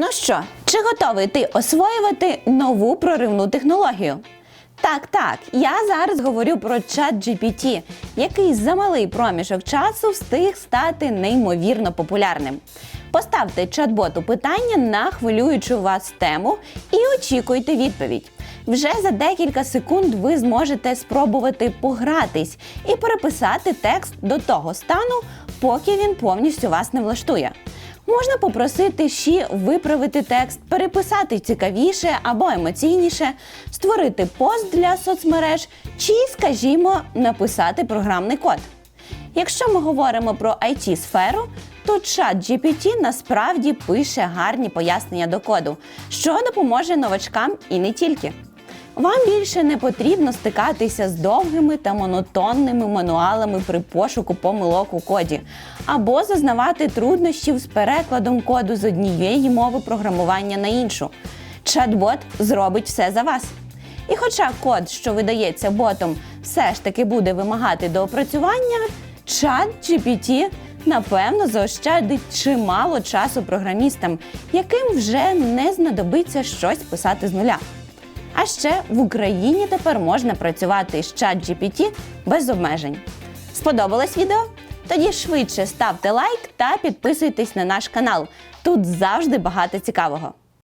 Ну що, чи готовий ти освоювати нову проривну технологію? Так, так, я зараз говорю про чат GPT, який за малий проміжок часу встиг стати неймовірно популярним. Поставте чат-боту питання на хвилюючу вас тему і очікуйте відповідь. Вже за декілька секунд ви зможете спробувати погратись і переписати текст до того стану, поки він повністю вас не влаштує. Можна попросити ще виправити текст, переписати цікавіше або емоційніше, створити пост для соцмереж чи, скажімо, написати програмний код. Якщо ми говоримо про it сферу то чат GPT насправді пише гарні пояснення до коду, що допоможе новачкам і не тільки. Вам більше не потрібно стикатися з довгими та монотонними мануалами при пошуку помилок у коді, або зазнавати труднощів з перекладом коду з однієї мови програмування на іншу. Чат-бот зробить все за вас. І хоча код, що видається ботом, все ж таки буде вимагати доопрацювання, чат GPT напевно заощадить чимало часу програмістам, яким вже не знадобиться щось писати з нуля. А ще в Україні тепер можна працювати з чат GPT без обмежень. Сподобалось відео? Тоді швидше ставте лайк та підписуйтесь на наш канал. Тут завжди багато цікавого.